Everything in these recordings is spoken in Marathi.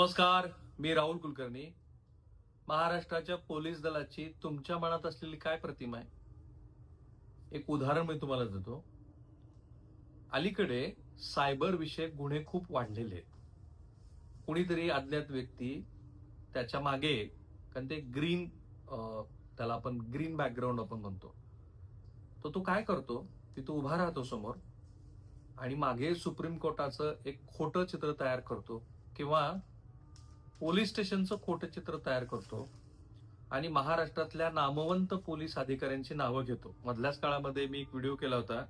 नमस्कार मी राहुल कुलकर्णी. महाराष्ट्राच्या पोलीस दलाची तुमच्या मनात असलेली काय प्रतिमा आहे? एक उदाहरण मी तुम्हाला देतो. अलीकडे सायबर विषयक गुन्हे खूप वाढलेले आहेत. कुणीतरी अज्ञात व्यक्ती त्याच्यामागे कारण ते ग्रीन त्याला आपण ग्रीन बॅकग्राऊंड आपण म्हणतो. तर तो काय करतो? की तो उभा राहतो समोर आणि मागे सुप्रीम कोर्टाचं एक खोटं चित्र तयार करतो किंवा पोलीस स्टेशनचं खोटं चित्र तयार करतो आणि महाराष्ट्रातल्या नामवंत पोलीस अधिकाऱ्यांची नावं घेतो. मधल्याच काळामध्ये मी एक व्हिडिओ केला होता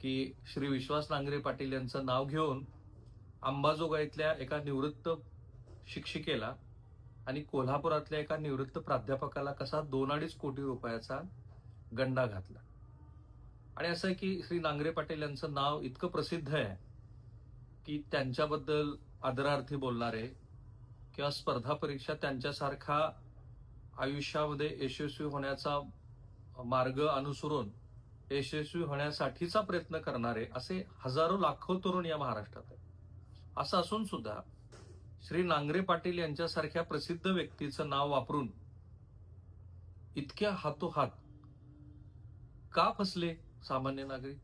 की श्री विश्वास नांगरे पाटील यांचं नाव घेऊन अंबाजोगाईतल्या एका निवृत्त शिक्षिकेला आणि कोल्हापुरातल्या एका निवृत्त प्राध्यापकाला कसा दोन अडीच कोटी रुपयाचा गंडा घातला. आणि असं आहे की श्री नांगरे पाटील यांचं नाव इतकं प्रसिद्ध आहे की त्यांच्याबद्दल आदरार्थी बोलणारे किंवा स्पर्धा परीक्षा त्यांच्यासारखा आयुष्यामध्ये यशस्वी होण्याचा मार्ग अनुसरून यशस्वी होण्यासाठीचा प्रयत्न करणारे असे हजारो लाखो तरुण या महाराष्ट्रात आहेत. असं असून सुद्धा श्री नांगरे पाटील यांच्यासारख्या प्रसिद्ध व्यक्तीचं नाव वापरून इतक्या हातोहात का फसले सामान्य नागरिक?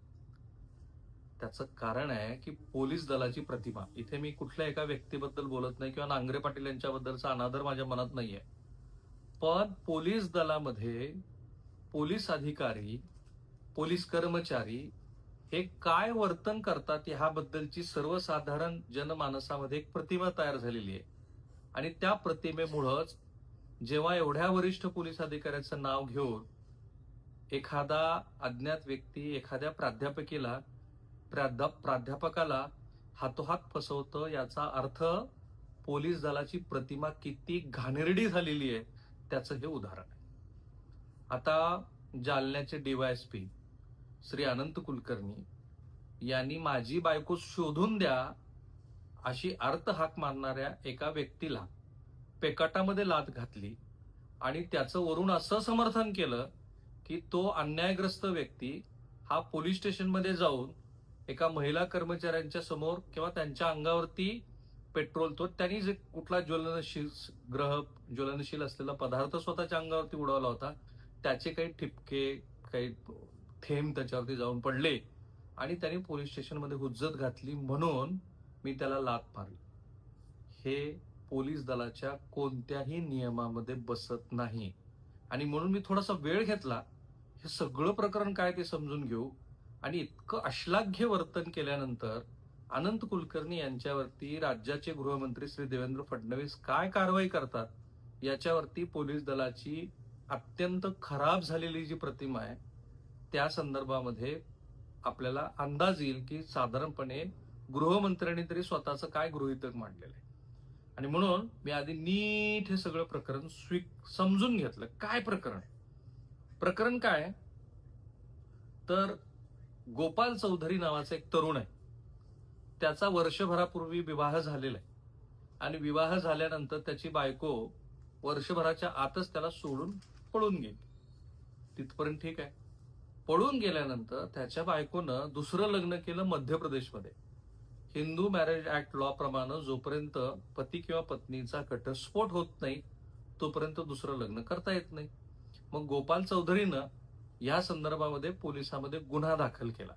त्याचं कारण आहे की पोलीस दलाची प्रतिमा. इथे मी कुठल्या एका व्यक्तीबद्दल बोलत नाही किंवा नांगरे पाटील यांच्याबद्दलचा अनादर माझ्या मनात नाहीये. पण पोलीस दलामध्ये पोलीस अधिकारी पोलीस कर्मचारी हे काय वर्तन करतात ह्याबद्दलची सर्वसाधारण जनमानसामध्ये एक प्रतिमा तयार झालेली आहे. आणि त्या प्रतिमेमुळंच जेव्हा एवढ्या वरिष्ठ पोलीस अधिकाऱ्याचं नाव घेऊन एखादा अज्ञात व्यक्ती एखाद्या प्राध्यापकीला प्राध्यापकाला हातोहात फसवतं याचा अर्थ पोलीस दलाची प्रतिमा किती घाणेरडी झालेली आहे त्याचं हे उदाहरण आहे. आता जालन्याचे डीवायएसपी श्री अनंत कुलकर्णी यांनी माझी बायको शोधून द्या अशी अर्थ हाक मारणाऱ्या एका व्यक्तीला पेकाटामध्ये लात घातली आणि त्याचं वरून असं समर्थन केलं की तो अन्यायग्रस्त व्यक्ती हा पोलीस स्टेशनमध्ये जाऊन एका महिला कर्मचाऱ्यांच्या समोर किंवा त्यांच्या अंगावरती पेट्रोल तो त्यांनी जे कुठला ज्वलनशील ग्रह ज्वलनशील असलेला पदार्थ स्वतःच्या अंगावरती उडवला होता त्याचे काही ठिपके काही थेंब त्याच्यावरती जाऊन पडले आणि त्याने पोलीस स्टेशनमध्ये हुज्जत घातली म्हणून मी त्याला लात मारली. हे पोलीस दलाच्या कोणत्याही नियमामध्ये बसत नाही. आणि म्हणून मी थोडासा वेळ घेतला. हे सगळं प्रकरण काय ते समजून घेऊ. आणि इतकं अश्लाघ्य वर्तन केल्यानंतर अनंत कुलकर्णी यांच्यावरती राज्याचे गृहमंत्री श्री देवेंद्र फडणवीस काय कारवाई करतात याच्यावरती पोलीस दलाची अत्यंत खराब झालेली जी प्रतिमा आहे त्या संदर्भामध्ये आपल्याला अंदाज येईल की साधारणपणे गृहमंत्र्यांनी तरी स्वतःचं काय गृहितक मांडलेलं आहे. आणि म्हणून मी आधी नीट हे सगळं प्रकरण स्वी समजून घेतलं. काय प्रकरण? प्रकरण काय? तर गोपाल चौधरी नावाचा एक तरुण आहे. त्याचा वर्षभरापूर्वी विवाह झालेला आहे. आणि विवाह झाल्यानंतर त्याची बायको वर्षभराच्या आतच त्याला सोडून पळून गेली. तिथपर्यंत ठीक आहे. पळून गेल्यानंतर त्याच्या बायकोनं दुसरं लग्न केलं मध्य प्रदेशमध्ये हिंदू मॅरेज ऍक्ट लॉ प्रमाणे जोपर्यंत पती किंवा पत्नीचा घटस्फोट होत नाही तोपर्यंत दुसरं लग्न करता येत नाही. मग गोपाल चौधरीनं या संदर्भामध्ये पोलिसांमध्ये गुन्हा दाखल केला.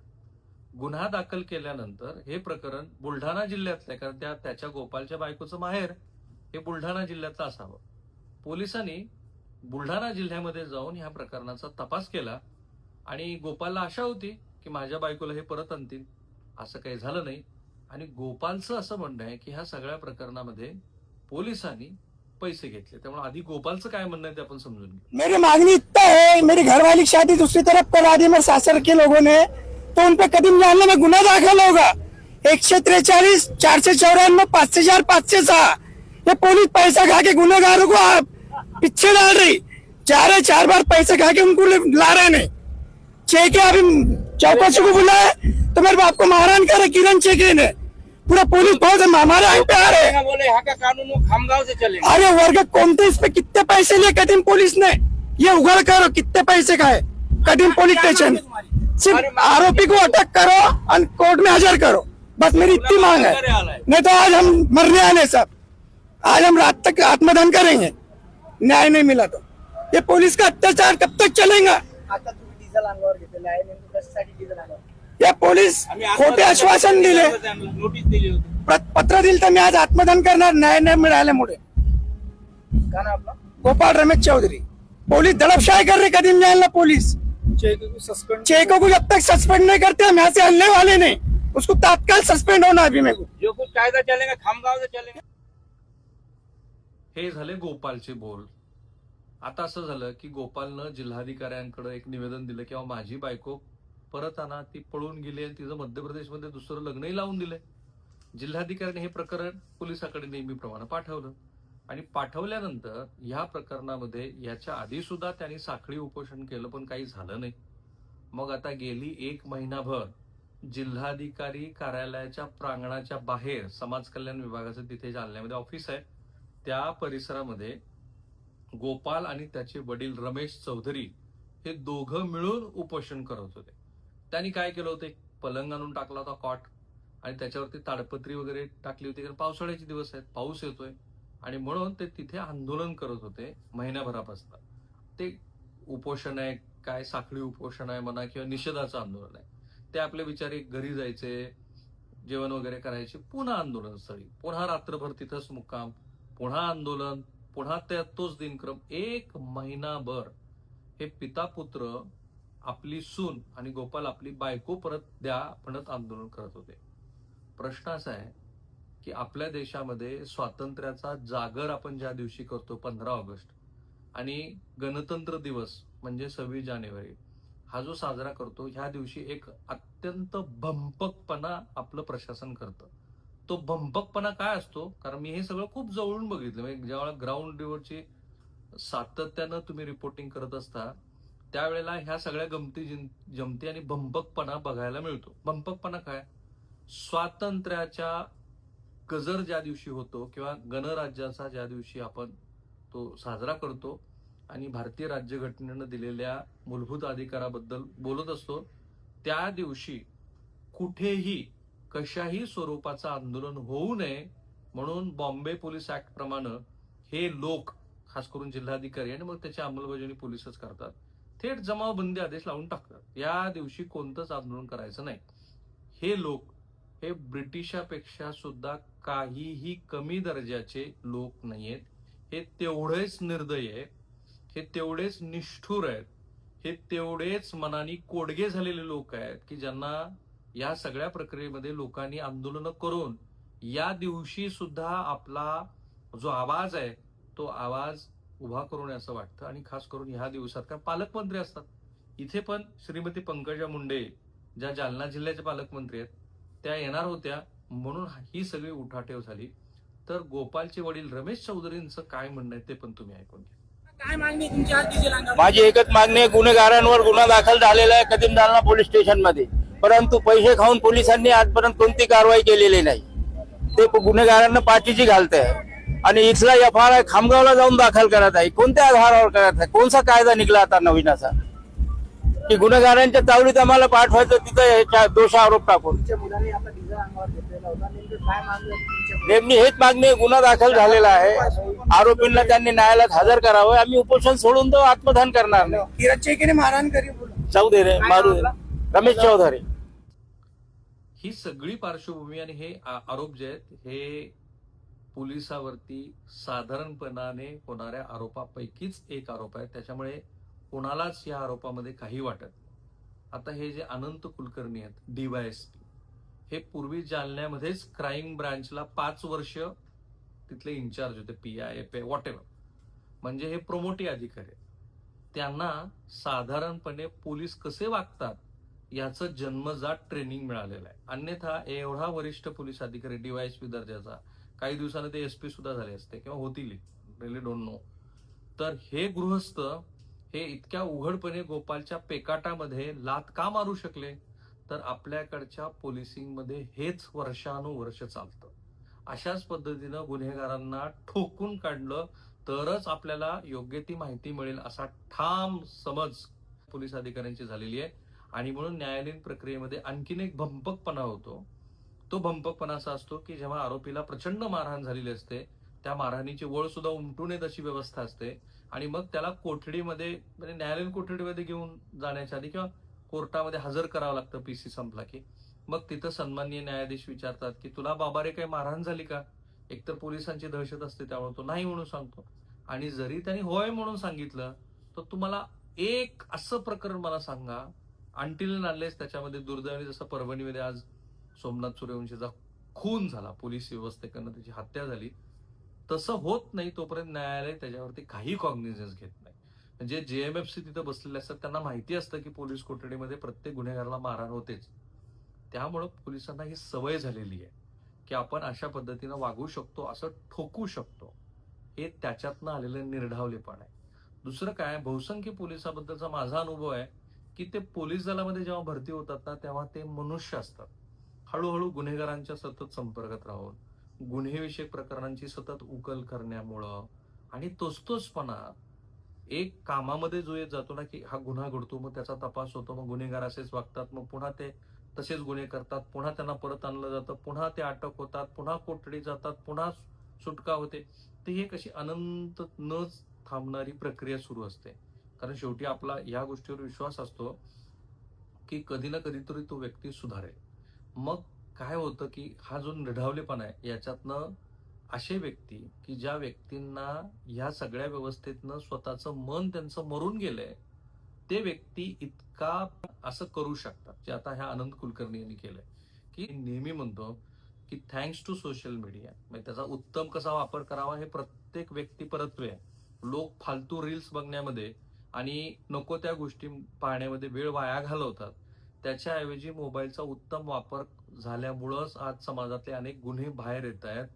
गुन्हा दाखल केल्यानंतर हे प्रकरण बुलढाणा जिल्ह्यातलं आहे, कारण त्या त्याच्या गोपालच्या बायकोचं माहेर हे बुलढाणा जिल्ह्यातलं असावं. पोलिसांनी बुलढाणा जिल्ह्यामध्ये जाऊन ह्या प्रकरणाचा तपास केला आणि गोपालला आशा होती की माझ्या बायकोला हे परत आणतील. असं काही झालं नाही. आणि गोपालचं असं म्हणणं आहे की ह्या सगळ्या प्रकरणामध्ये पोलिसांनी पैसे घेतले. त्यामुळे आधी गोपालचं काय म्हणणं आहे ते आपण समजून घेऊ. मेरी मांगनी इतना है मेरी घरवाली की शादी दूसरी तरफ करा दी मेरे सासर के लोगों ने तो उन पे कदम जानने में गुना दाखिल होगा. एकशे त्रेचाळीस चारशे चौऱ्याण्णव पाचशे चार पाचशे सहा. ये पुलिस पैसा खा के गुनेगारों को आप पीछे डाल रही. चार चार बार पैसे खा के उनको ला रहे नहीं चेके अभी चौकसी को बुलाया तो मेरे बाप को महारान करे किरण चेके ने पूरा पुलिस बहुत हमारे यहाँ पे आ रहे हैं। बोले यहाँ का कानून खामगांव से चलेगा। अरे वर्ग कोणते इस पे कितने पैसे लिए कदीम पुलिस ने? ये उगड़ करो कितने पैसे का है? कदीम पुलिस स्टेशन। सिर्फ आरोपी को अटक करो और कोर्ट में हाजिर करो। बस मेरी इतनी मांग है। नहीं तो आज हम मरने आने सब। आज हम रात तक आत्मदान करेंगे। न्याय नहीं मिला तो। ये पुलिस का अत्याचार कब तक चलेगा? आता तुम्ही डिझेल अंगावर घेतलेलं आहे नेमकं कशासाठी डिझेल अंगावर ये पोलीस खोटे आश्वासन दिले. त्यांना नोटीस दिली होती. प्र- पत्र दिलं तर मी आज आत्मदान करणार न्याय मिळाल्यामुळे. ना आपला? गोपाल रमेश चौधरी. पुलिस दड़पशाही कर रहे कदीम जान पुलिस. सस्पेंड चेको को जब तक सस्पेंड नहीं करते हम यहाँ से हलने वाले नहीं. उसको तत्काल सस्पेंड होना है अभी मेरे को. जो कुछ कायदा चलेगा खामगाव से चलेगा. हे झाले गोपालचे बोल. आता असं झालं की गोपालनं जिल्हाधिकाऱ्यांकडे एक निवेदन दिलं किंवा माझी बायको परत आणा ती पळून गेली आणि तिचं मध्य प्रदेशमध्ये दुसरं लग्नही लावून दिलंय. जिल्हाधिकाऱ्याने हे प्रकरण पोलिसाकडे नेहमीप्रमाणे पाठवलं. आणि पाठवल्यानंतर ह्या प्रकरणामध्ये याच्या आधी सुद्धा त्यांनी साखळी उपोषण केलं पण काही झालं नाही. मग आता गेली एक महिनाभर जिल्हाधिकारी कार्यालयाच्या प्रांगणाच्या बाहेर समाज कल्याण विभागाचं तिथे जालन्यामध्ये ऑफिस आहे. त्या परिसरामध्ये गोपाल आणि त्याचे वडील रमेश चौधरी हे दोघं मिळून उपोषण करत होते. त्यांनी काय केलं होतं? एक पलंग आणून टाकला होता कॉट आणि त्याच्यावरती ताडपत्री वगैरे टाकली होती. कारण पावसाळ्याचे दिवस आहेत पाऊस येतोय. आणि म्हणून ते तिथे आंदोलन करत होते महिन्याभरापासून ते उपोषण आहे काय साखळी उपोषण आहे म्हणा किंवा निषेधाचं आंदोलन आहे. ते आपले बिचारे घरी जायचे जेवण वगैरे करायचे पुन्हा आंदोलन स्थळी. पुन्हा रात्रभर तिथंच मुक्काम पुन्हा आंदोलन पुन्हा त्या तोच दिनक्रम. एक महिनाभर हे पिता पुत्र आपली सून आणि गोपाल आपली बायको परत द्या म्हणत आंदोलन करत होते. प्रश्न असा आहे की आपल्या देशामध्ये स्वातंत्र्याचा जागर आपण ज्या दिवशी करतो पंधरा ऑगस्ट आणि गणतंत्र दिवस म्हणजे सव्वीस जानेवारी हा जो साजरा करतो ह्या दिवशी एक अत्यंत भंपकपणा आपलं प्रशासन करतं. तो भंपकपणा काय असतो? कारण मी हे सगळं खूप जवळून बघितलं. म्हणजे ज्यावेळेला ग्राउंड रिव्हरची सातत्यानं तुम्ही रिपोर्टिंग करत असता त्यावेळेला ह्या सगळ्या गमती जमती आणि भंपकपणा बघायला मिळतो. भंपकपणा काय? स्वातंत्र्याच्या गजर ज्या दिवशी होतो किंवा गणराज्याचा ज्या दिवशी आपण तो साजरा करतो आणि भारतीय राज्यघटनेनं दिलेल्या मूलभूत अधिकाराबद्दल बोलत असतो त्या दिवशी कुठेही कशाही स्वरूपाचं आंदोलन होऊ नये म्हणून बॉम्बे पोलीस ऍक्ट प्रमाणे हे लोक खास करून जिल्हाधिकारी आणि मग त्याची अंमलबजावणी पोलीसच करतात थेट जमावबंदी आदेश लावून टाकतात. या दिवशी कोणतंच आंदोलन करायचं नाही. हे लोक हे ब्रिटिशापेक्षा सुद्धा काहीही कमी दर्जाचे लोक नाहीयेत. हे तेवढेच निर्दयी आहेत. हे तेवढेच निष्ठुर आहेत. हे तेवढेच मनाने कोडगे झालेले लोक आहेत की ज्यांना या सगळ्या प्रक्रियेमध्ये लोकांनी आंदोलनं करून या दिवशी सुद्धा आपला जो आवाज आहे तो आवाज उभा करून असं वाटतं. आणि खास करून ह्या दिवसात कारण पालकमंत्री असतात. इथे पण श्रीमती पंकजा मुंडे ज्या जालना जिल्ह्याचे पालकमंत्री आहेत त्या येणार होत्या म्हणून ही सगळी उठाठेव झाली. तर गोपालचे वडील रमेश चौधरींचं काय म्हणणं आहे ते पण तुम्ही ऐकून घ्या. काय मागणी तुमची आज माझी एकच मागणी आहे गुन्हेगारांवर गुन्हा दाखल झालेला आहे कदीम जालना पोलीस स्टेशनमध्ये परंतु पैसे खाऊन पोलिसांनी आजपर्यंत कोणती कारवाई केलेली नाही. ते गुन्हेगारांना पाठीची घालत आहे आणि इथला एफ आर आय खामगावला जाऊन दाखल करत आहे. कोणत्या आधारावर करत आहे? कोणता कायदा निघला आता नवीन असा की गुन्हेगारांच्या तावडीत आम्हाला पाठवायचं तिथं ह्याच्या दोष आरोप टाकून. नेमकं नेमणी हेच मागणी गुन्हा दाखल झालेला आहे. आरोपींना त्यांनी न्यायालयात हजर करावं. आम्ही उपोषण सोडून तो आत्मदान करणार नाही. मारहाण करी बोलो जाऊ दे रे मारू रमेश चौधरी. ही सगळी पार्श्वभूमी आणि हे आरोप जे आहेत हे पोलिसावरती साधारणपणाने होणाऱ्या आरोपापैकीच एक आरोप आहे. त्याच्यामुळे कोणालाच या आरोपामध्ये काही वाटत आता हे जे अनंत कुलकर्णी आहेत डीवायएसपी हे पूर्वी जालन्यामध्येच क्राईम ब्रांचला पाच वर्ष तिथले इन्चार्ज होते P I F A what म्हणजे हे प्रोमोटी अधिकारी आहेत. त्यांना साधारणपणे पोलीस कसे वागतात याचं जन्मजात ट्रेनिंग मिळालेलं आहे. अन्यथा एवढा वरिष्ठ पोलीस अधिकारी डीवायएसपी दर्जाचा काही दिवसांनी ते एस पी सुद्धा झाले असते किंवा होतील रिली डोंट नो तर हे गृहस्थ हे इतक्या उघडपणे गोपालच्या पेकाटामध्ये लात का मारू शकले? तर आपल्याकडच्या पोलिसिंगमध्ये हेच वर्षानुवर्ष चालतं. अशाच पद्धतीनं गुन्हेगारांना ठोकून काढलं तरच आपल्याला योग्य ती माहिती मिळेल असा ठाम समज पोलीस अधिकाऱ्यांची झालेली आहे. आणि म्हणून न्यायालयीन प्रक्रियेमध्ये आणखीन एक भंपकपणा होतो. तो भंपकपणा असा असतो की जेव्हा आरोपीला प्रचंड मारहाण झालेली असते त्या मारहाणीची वळ सुद्धा उमटू येत अशी व्यवस्था असते आणि मग त्याला कोठडीमध्ये म्हणजे न्यायालयीन कोठडीमध्ये घेऊन जाण्याच्या आधी किंवा कोर्टामध्ये हजर करावं लागतं पीसी संपला की. मग तिथं सन्माननीय न्यायाधीश विचारतात की तुला बाबा रे काही मारहाण झाली का? एकतर पोलिसांची दहशत असते त्यामुळे तो नाही म्हणून सांगतो. आणि जरी त्यांनी होय म्हणून सांगितलं तर तुम्हाला एक असं प्रकरण मला सांगा. अंटील नाडलेस त्याच्यामध्ये दुर्दैवाने जसं परभणीमध्ये आज सोमनाथ सूर्यवंशीचा खून झाला. पोलीस व्यवस्थेकडनं त्याची हत्या झाली. तसं होत नाही तोपर्यंत न्यायालय त्याच्यावरती काही कॉग्निझन्स घेत नाही. म्हणजे जेएमएफसी तिथं बसलेले असतात त्यांना माहिती असतं की पोलीस कोठडीमध्ये प्रत्येक गुन्हेगाराला मारहाण होतेच. त्यामुळं पोलिसांना ही सवय झालेली आहे की आपण अशा पद्धतीनं वागू शकतो असं ठोकू शकतो. हे त्याच्यातनं आलेलं निर्ढावलेपण आहे. दुसरं काय बहुसंख्य पोलिसाबद्दलचा माझा अनुभव आहे की ते पोलीस दलामध्ये जेव्हा भरती होतात ना तेव्हा ते मनुष्य असतात. हळूहळू गुन्हेगारांच्या सतत संपर्कात राहून गुन्हेविषयक प्रकरणांची सतत उकल करण्यामुळं आणि तोचतोचपणा एक कामामध्ये जो येत जातो ना की हा गुन्हा घडतो मग त्याचा तपास होतो मग गुन्हेगार असेच वागतात मग पुन्हा ते तसेच गुन्हे करतात पुन्हा त्यांना परत आणलं जातं पुन्हा ते अटक होतात पुन्हा कोठडीत जातात पुन्हा सुटका होते. तर ही एक अशी अनंत न थांबणारी प्रक्रिया सुरू असते. कारण शेवटी आपला या गोष्टीवर विश्वास असतो की कधी ना कधीतरी तो व्यक्ती सुधारेल. मग काय होतं की हा जो निढावलेपणा आहे याच्यातनं असे व्यक्ती की ज्या व्यक्तींना ह्या सगळ्या व्यवस्थेतनं स्वतःचं मन त्यांचं मरून गेलंय ते व्यक्ती इतका असं करू शकतात जे आता ह्या आनंद कुलकर्णी यांनी केलंय. की नेहमी म्हणतो की थँक्स टू सोशल मीडिया म्हणजे त्याचा उत्तम कसा वापर करावा हे प्रत्येक व्यक्ती परत्वे. आहे लोक फालतू रील्स बघण्यामध्ये आणि नको त्या गोष्टी पाहण्यामध्ये वेळ वाया घालवतात. त्याच्याऐवजी मोबाईलचा उत्तम वापर झाल्यामुळंच आज समाजातले अनेक गुन्हे बाहेर येत आहेत.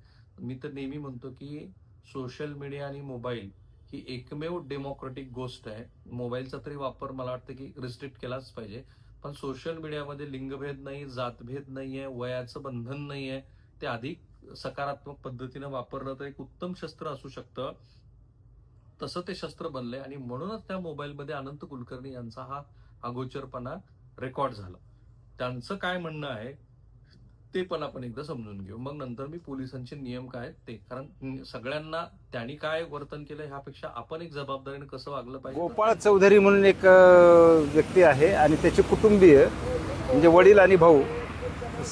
मी तर नेहमी म्हणतो की सोशल मीडिया आणि मोबाईल ही एकमेव डेमोक्रेटिक गोष्ट आहे. मोबाईलचा तरी वापर मला वाटतं की रिस्ट्रिक्ट केलाच पाहिजे. पण सोशल मीडियामध्ये लिंगभेद नाही जातभेद नाही आहे वयाचं बंधन नाही आहे. ते अधिक सकारात्मक पद्धतीनं वापरलं तर एक उत्तम शस्त्र असू शकतं. तसं ते शस्त्र बनलंय आणि म्हणूनच त्या मोबाईलमध्ये अनंत कुलकर्णी यांचा हा अगोचरपणा रेकॉर्ड झाला. त्यांचं काय म्हणणं आहे ते पण आपण एकदा समजून घेऊ. मग नंतर मी पोलिसांचे नियम काय आहेत ते. कारण सगळ्यांना त्यांनी काय वर्तन केलं ह्यापेक्षा आपण एक जबाबदारीने कसं वागलं पाहिजे? गोपाळ चौधरी म्हणून एक व्यक्ती आहे आणि त्याचे कुटुंबीय म्हणजे वडील आणि भाऊ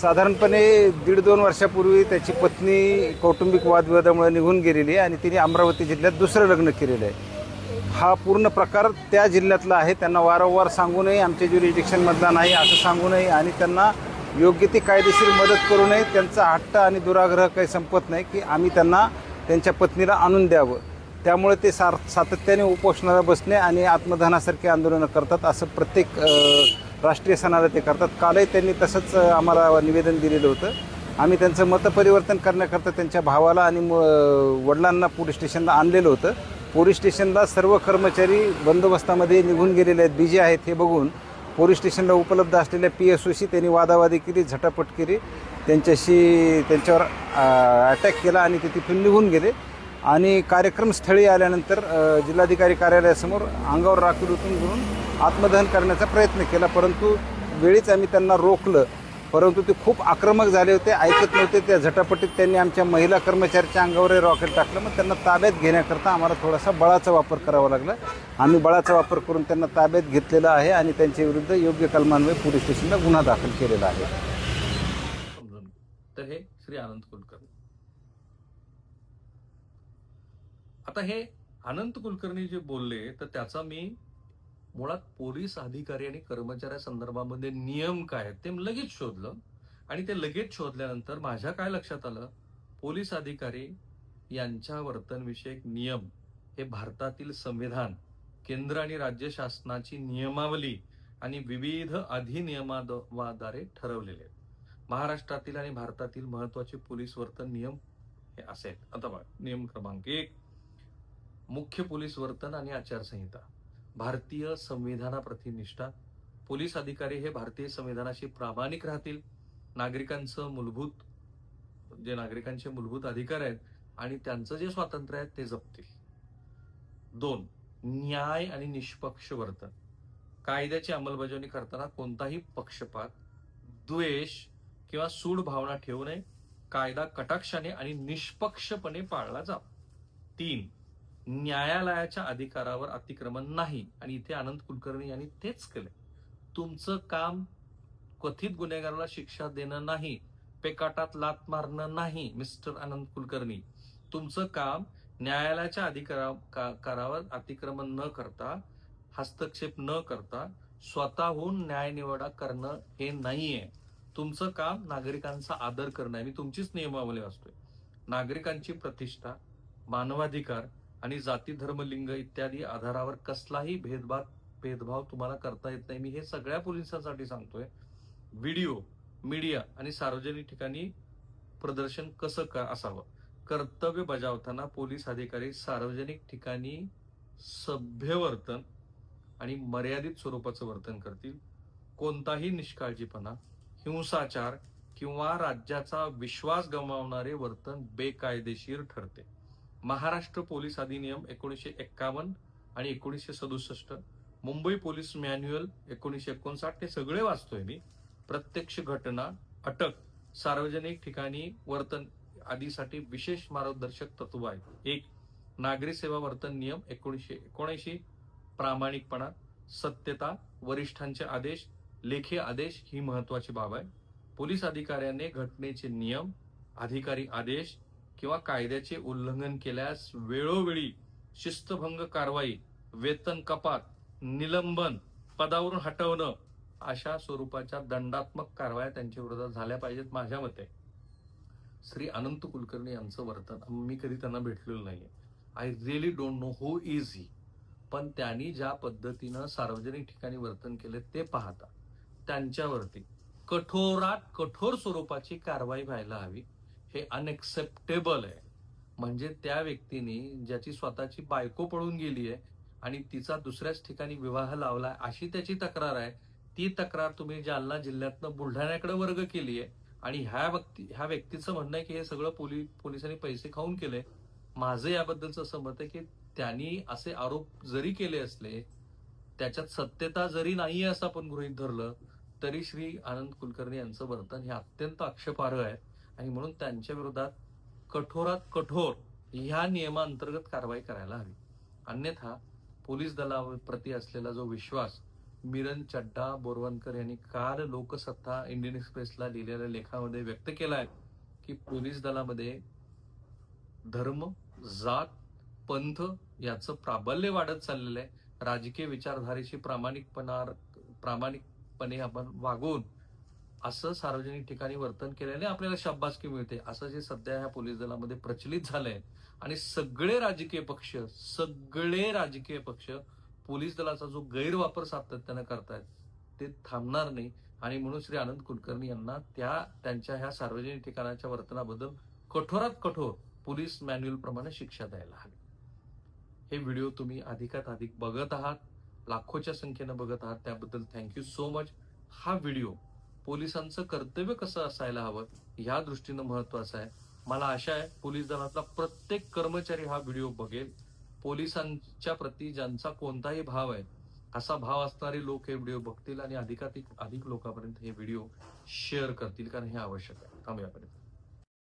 साधारणपणे दीड दोन वर्षापूर्वी त्याची पत्नी कौटुंबिक वादविवादामुळे निघून गेलेली आहे आणि तिने अमरावती जिल्ह्यात दुसरं लग्न केलेलं आहे. हा पूर्ण प्रकार त्या जिल्ह्यातला आहे. त्यांना वारंवार सांगूनही आमचे आमच्या ज्युरिडिक्शनमधला नाही असं सांगूनही आणि त्यांना योग्य ती कायदेशीर मदत करू नये. त्यांचा हट्ट आणि दुराग्रह काही संपत नाही की आम्ही त्यांना त्यांच्या पत्नीला आणून द्यावं. त्यामुळे ते सार सातत्याने उपोषणाला बसणे आणि आत्मदहनासारखे आंदोलनं करतात असं प्रत्येक राष्ट्रीय सणाला ते करतात. कालही त्यांनी तसंच आम्हाला निवेदन दिलेलं होतं. आम्ही त्यांचं मतपरिवर्तन करण्याकरता त्यांच्या भावाला आणि वडिलांना पोलीस स्टेशनला आणलेलं होतं. पोलीस स्टेशनला सर्व कर्मचारी बंदोबस्तामध्ये निघून गेलेले आहेत. बिजी आहेत हे बघून पोलीस स्टेशनला उपलब्ध असलेल्या पी एस ओशी त्यांनी वादावादी केली झटापट केली. त्यांच्याशी त्यांच्यावर अटॅक केला आणि ते तिथून निघून गेले. आणि कार्यक्रम स्थळी आल्यानंतर जिल्हाधिकारी कार्यालयासमोर अंगावर राखी उतरून घेऊन आत्मदहन करण्याचा प्रयत्न केला. परंतु वेळीच आम्ही त्यांना रोखलं. परंतु ते खूप आक्रमक झाले होते ऐकत नव्हते. त्या झटापटीत त्यांनी आमच्या महिला कर्मचाऱ्याच्या अंगावर रॉकेट टाकलं. मग त्यांना ताब्यात घेण्याकरता आम्हाला थोडासा बळाचा वापर करावा लागला. आम्ही बळाचा वापर करून त्यांना ताब्यात घेतलेला आहे आणि त्यांच्या विरुद्ध योग्य कलमान्वये पोलीस स्टेशनला गुन्हा दाखल केलेला आहे. तर हे श्री आनंद कुलकर्णी. आता हे अनंत कुलकर्णी जे बोलले तर त्याचा मी मुळात पोलीस अधिकारी आणि कर्मचाऱ्या संदर्भामध्ये नियम काय आहेत ते लगेच शोधलं. आणि ते लगेच शोधल्यानंतर माझ्या काय लक्षात आलं? पोलीस अधिकारी यांच्या वर्तनविषयक नियम. हे भारतातील संविधान केंद्र आणि राज्य शासनाची नियमावली आणि विविध अधिनियमाद्वारे ठरवलेले. आहेत महाराष्ट्रातील आणि भारतातील महत्त्वाचे पोलीस वर्तन नियम हे असे आहेत. आता बघा नियम क्रमांक एक. मुख्य पोलीस वर्तन आणि आचारसंहिता. भारतीय संविधानाप्रती निष्ठा पोलीस अधिकारी हे भारतीय संविधानाशी प्रामाणिक राहतील. नागरिकांचं मूलभूत जे नागरिकांचे मूलभूत अधिकार आहेत आणि त्यांचं जे स्वातंत्र्य आहे ते जपतील. दोन न्याय आणि निष्पक्ष वर्तन कायद्याची अंमलबजावणी करताना कोणताही पक्षपात द्वेष किंवा सूड भावना ठेवू नये. कायदा कटाक्षाने आणि निष्पक्षपणे पाळला जावा. तीन न्यायालयाच्या अधिकारावर अतिक्रमण नाही. आणि इथे आनंद कुलकर्णी यांनी तेच केले तुमचं काम कथित गुन्हेगाराला शिक्षा देणं नाही. पेकाटात लात मारणं नाही मिस्टर आनंद कुलकर्णी. तुमचं काम न्यायालयाच्या अधिकारावर अतिक्रमण न करता हस्तक्षेप न करता स्वतःहून न्यायनिवाडा करणं हे नाहीये. तुमचं काम नागरिकांचा आदर करणं आहे. मी तुमचीच नियमावली वाचतोय. नागरिकांची प्रतिष्ठा मानवाधिकार आणि जाती धर्म लिंग इत्यादी आधारावर कसलाही भेदभाव भेदभाव तुम्हाला करता येत नाही. मी हे सगळ्या पोलिसांसाठी सांगतोय. व्हिडिओ मीडिया आणि सार्वजनिक ठिकाणी प्रदर्शन कसं का असावं? कर्तव्य बजावताना पोलीस अधिकारी सार्वजनिक ठिकाणी सभ्य वर्तन आणि मर्यादित स्वरूपाचं वर्तन करतील. कोणताही निष्काळजीपणा हिंसाचार किंवा राज्याचा विश्वास गमावणारे वर्तन बेकायदेशीर ठरते. महाराष्ट्र पोलीस अधिनियम एकोणीसशे एक्कावन्न आणि एकोणीसशे सदुसष्ट मुंबई पोलीस मॅन्युअल एकोणीसशे एकोणसाठ हे सगळे वाचतोय मी. प्रत्यक्ष घटना अटक सार्वजनिक ठिकाणी वर्तन आदीसाठी विशेष मार्गदर्शक तत्व आहे. एक नागरी सेवा वर्तन नियम एकोणीसशे एकोणऐंशी प्रामाणिकपणा सत्यता वरिष्ठांचे आदेश लेखी आदेश ही महत्वाची बाब आहे. पोलीस अधिकाऱ्याने घटनेचे नियम अधिकारी आदेश किंवा कायद्याचे उल्लंघन केल्यास वेळोवेळी शिस्तभंग कारवाई वेतन कपात निलंबन पदावरून हटवणं अशा स्वरूपाच्या दंडात्मक कारवाया त्यांच्या विरोधात झाल्या पाहिजेत माझ्या मते. श्री अनंत कुलकर्णी यांचं वर्तन मी कधी त्यांना भेटलेलो नाहीये. I really don't know who is he पण त्यांनी ज्या पद्धतीनं सार्वजनिक ठिकाणी वर्तन केले ते पाहता त्यांच्यावरती कठोरात कठोर स्वरूपाची कारवाई व्हायला हवी. हे अनएक्सेप्टेबल आहे. म्हणजे त्या व्यक्तीने ज्याची स्वतःची बायको पळून गेली आहे आणि तिचा दुसऱ्याच ठिकाणी विवाह लावलाय अशी त्याची तक्रार आहे. ती तक्रार तुम्ही जालना जिल्ह्यातनं बुलढाण्याकडे वर्ग केली आहे आणि ह्या व्यक्ती ह्या व्यक्तीचं म्हणणं आहे की हे सगळं पोलीस पोलिसांनी पैसे खाऊन केले. माझं याबद्दलचं असं मत आहे की त्यांनी असे आरोप जरी केले असले त्याच्यात सत्यता जरी नाहीये असं आपण गृहित धरलं तरी श्री आनंद कुलकर्णी यांचं वर्तन हे अत्यंत आक्षेपार्ह आहे. आणि म्हणून त्यांच्या विरोधात कठोरात कठोर ह्या नियमांतर्गत कारवाई करायला हवी. अन्यथा पोलीस दलाप्रती असलेला जो विश्वास मिरन चड्डा बोरवणकर यांनी काल लोकसत्ता इंडियन एक्सप्रेसला लिहिलेल्या लेखामध्ये व्यक्त केला आहे की पोलीस दलामध्ये धर्म जात पंथ याचं प्राबल्य वाढत चाललेलं आहे. राजकीय विचारधारेशी प्रामाणिकपणा प्रामाणिकपणे आपण वागून असं सार्वजनिक ठिकाणी वर्तन केल्याने आपल्याला शाबासकी मिळते. असं जे सध्या ह्या पोलीस दलामध्ये प्रचलित झालंय. आणि सगळे राजकीय पक्ष सगळे राजकीय पक्ष पोलीस दलाचा जो गैरवापर सातत्यानं करतायत ते थांबणार नाही. आणि म्हणून श्री आनंद कुलकर्णी यांना त्या त्यांच्या ह्या सार्वजनिक ठिकाणाच्या वर्तनाबद्दल कठोरात कठोर पोलीस मॅन्युअल प्रमाणे शिक्षा द्यायला हवी. हे व्हिडिओ तुम्ही अधिकात अधिक बघत आहात लाखोच्या संख्येनं बघत आहात त्याबद्दल थँक्यू सो मच. हा व्हिडिओ पोलिसांचं कर्तव्य कसं असायला हवं ह्या दृष्टीनं महत्वाचं आहे. मला आशा आहे पोलीस दलातला प्रत्येक कर्मचारी हा व्हिडिओ बघेल. पोलिसांच्या प्रती ज्यांचा कोणताही भाव आहे असा भाव असणारे लोक हे व्हिडिओ बघतील आणि अधिकाधिक अधिक लोकांपर्यंत हे व्हिडिओ शेअर करतील कारण हे आवश्यक आहे. थांबूयापर्यंत